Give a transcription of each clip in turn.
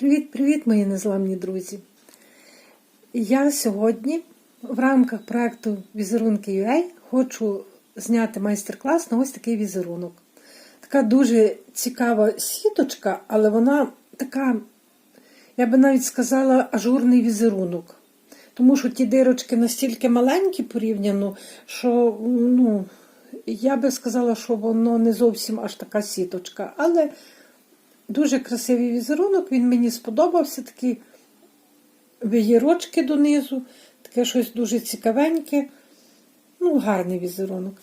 Привіт-привіт, мої незламні друзі! Я сьогодні в рамках проекту Візерунки UA хочу зняти майстер-клас на ось такий візерунок. Така дуже цікава сіточка, але вона така, я би навіть сказала, ажурний візерунок. Тому що ті дирочки настільки маленькі порівняно, що ну, я би сказала, що воно не зовсім аж така сіточка. Але Дуже красивий візерунок, він мені сподобався, такі виєрочки донизу, таке щось дуже цікавеньке. Ну, гарний візерунок.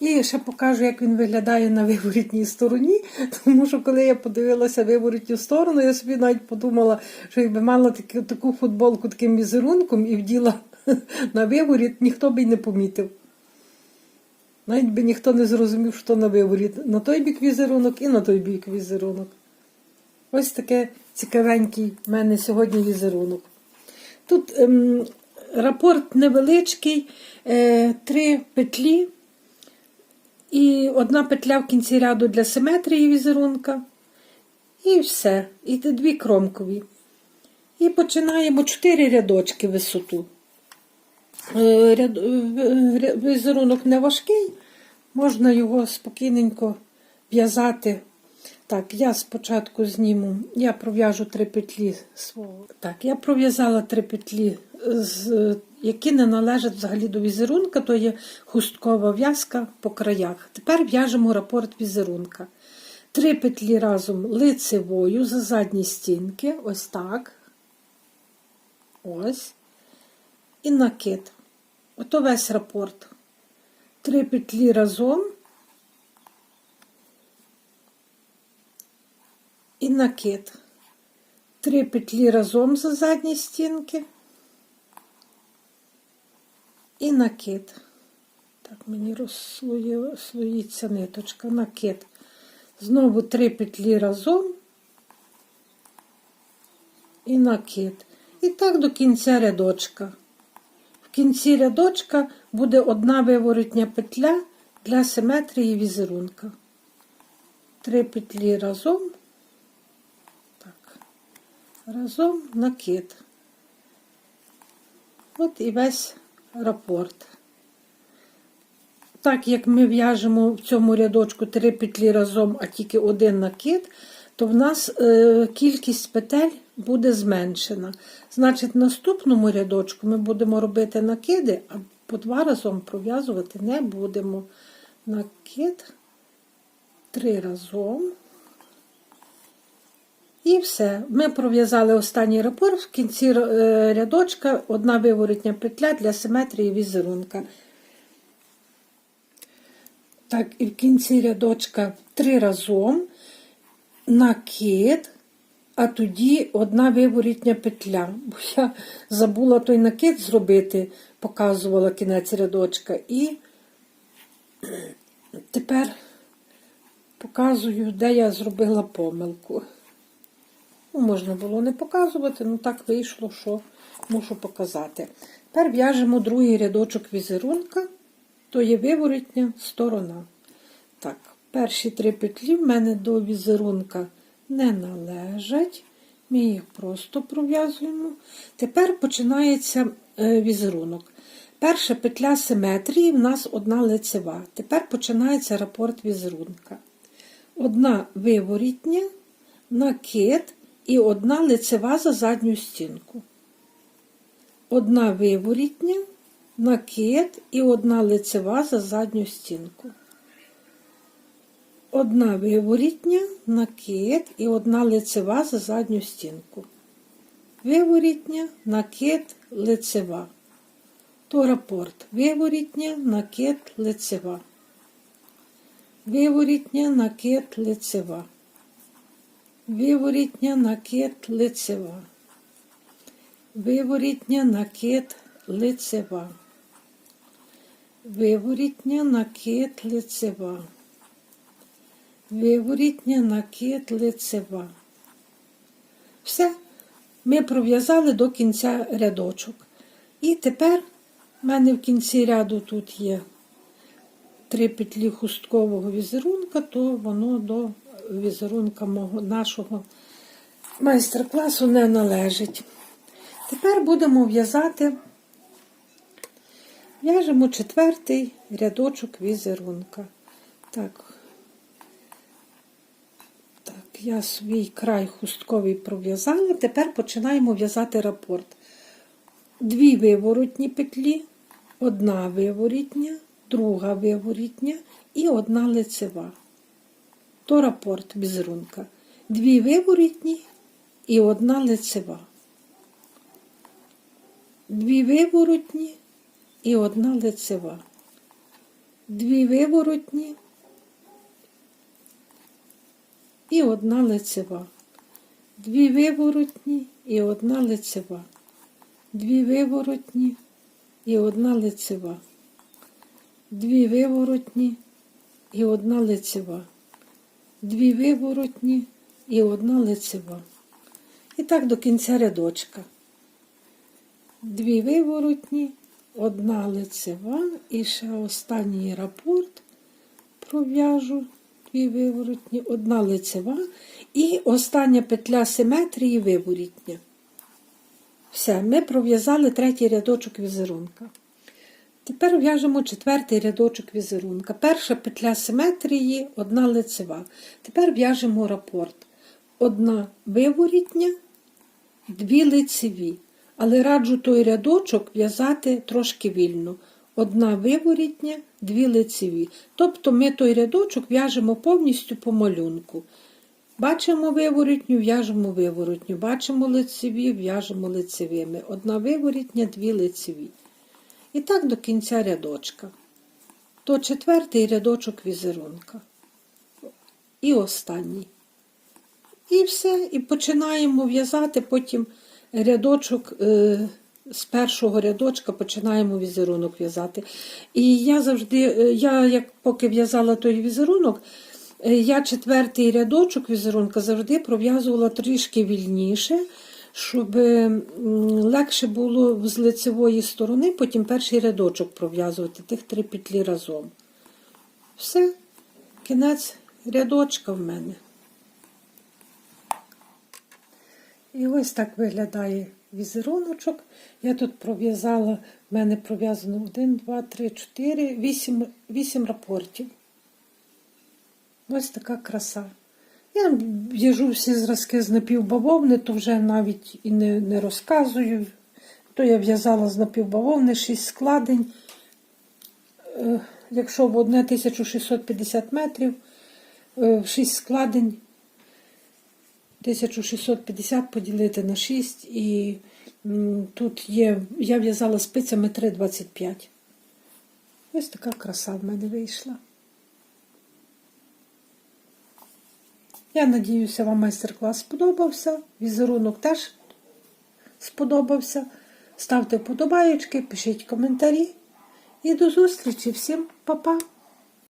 І ще покажу, як він виглядає на виворітній стороні, тому що коли я подивилася виворітню сторону, я собі навіть подумала, що якби мала таку, таку футболку таким візерунком і вділа на виворіт, ніхто би й не помітив. Навіть би ніхто не зрозумів, що на виворіт. На той бік візерунок і на той бік візерунок. Ось таке цікавенький в мене сьогодні візерунок. Тут ем, рапорт невеличкий, е, три петлі і одна петля в кінці ряду для симетрії візерунка. І все. І дві кромкові. І починаємо чотири рядочки висоту. Е, візерунок не важкий, можна його спокійненько в'язати. Так, я спочатку зніму, я пров'яжу три петлі свого. Так, я пров'язала три петлі, які не належать взагалі до візерунка, то є хусткова в'язка по краях. Тепер в'яжемо рапорт візерунка. Три петлі разом лицевою за задні стінки, ось так. Ось. І накид. Ото весь рапорт. Три петлі разом. і накид. Три петлі разом за задні стінки і накид. Так, мені розслоїться ниточка, накид. Знову три петлі разом і накид. І так до кінця рядочка. В кінці рядочка буде одна виворотня петля для симетрії візерунка. Три петлі разом разом накид. От і весь рапорт. Так як ми в'яжемо в цьому рядочку три петлі разом, а тільки один накид, то в нас е, кількість петель буде зменшена. Значить, в наступному рядочку ми будемо робити накиди, а по два разом пров'язувати не будемо. Накид три разом. І все. Ми пров'язали останній рапорт, в кінці е, рядочка одна виворотня петля для симетрії візерунка. Так, і в кінці рядочка три разом накид, а тоді одна виворітня петля. Бо я забула той накид зробити, показувала кінець рядочка. І тепер показую, де я зробила помилку. Можна було не показувати, ну так вийшло, що мушу показати. Тепер в'яжемо другий рядочок візерунка, то є виворотня сторона. Так, перші три петлі в мене до візерунка не належать. Ми їх просто пров'язуємо. Тепер починається е, візерунок. Перша петля симетрії в нас одна лицева. Тепер починається рапорт візерунка. Одна виворітня, накид і одна лицева за задню стінку. Одна виворітня, накид і одна лицева за задню стінку. Одна виворітня, накид і одна лицева за задню стінку. Виворітня, накид, лицева. То рапорт. Виворітня, накид, лицева. Виворітня, накид, лицева. Виворітня накид лицева. Виворітня накид лицева. Виворітня накид лицева. Виворітня накид лицева. Все, ми пров'язали до кінця рядочок. І тепер в мене в кінці ряду тут є три петлі хусткового візерунка, то воно до візерунка мого, нашого майстер-класу не належить. Тепер будемо в'язати, в'яжемо четвертий рядочок візерунка. Так, так, я свій край хустковий пров'язала. Тепер починаємо в'язати рапорт. Дві виворотні петлі, одна виворітня, друга виворітня і одна лицева. То рапорт візерунка. Дві виворітні і одна лицева. Дві виворотні і одна лицева. Дві виворотні і одна лицева. Дві виворотні і одна лицева. Дві виворотні і одна лицева. Дві виворотні і одна лицева. Дві виворотні і одна лицева. І так до кінця рядочка. Дві виворотні, одна лицева і ще останній рапорт пров'яжу. Дві виворотні, одна лицева і остання петля симетрії виворітня. Все, ми пров'язали третій рядочок візерунка. Тепер в'яжемо четвертий рядочок візерунка. Перша петля симетрії, одна лицева. Тепер в'яжемо рапорт. Одна виворітня, дві лицеві. Але раджу той рядочок в'язати трошки вільно. Одна виворітня, дві лицеві. Тобто ми той рядочок в'яжемо повністю по малюнку. Бачимо виворітню, в'яжемо виворотню. Бачимо лицеві, в'яжемо лицевими. Одна виворітня, дві лицеві. І так до кінця рядочка. То четвертий рядочок візерунка. І останній. І все. І починаємо в'язати потім рядочок. Е, з першого рядочка починаємо візерунок в'язати. І я завжди, е, я як поки в'язала той візерунок, е, я четвертий рядочок візерунка завжди пров'язувала трішки вільніше, щоб легше було з лицевої сторони, потім перший рядочок пров'язувати, тих три петлі разом. Все, кінець рядочка в мене. І ось так виглядає візеруночок. Я тут пров'язала, в мене пров'язано 1, 2, 3, 4, 8, 8 рапортів. Ось така краса. Я в'яжу всі зразки з напівбавовни, то вже навіть і не, не розказую. То я в'язала з напівбавовни 6 складень. Е, Якщо в одне 1650 метрів, 6 складень 1650 поділити на 6 і тут є, я в'язала спицями 3,25. Ось така краса в мене вийшла. Я надіюся, вам майстер-клас сподобався. Візерунок теж сподобався. Ставте вподобаєчки, пишіть коментарі. І до зустрічі. Всім па-па!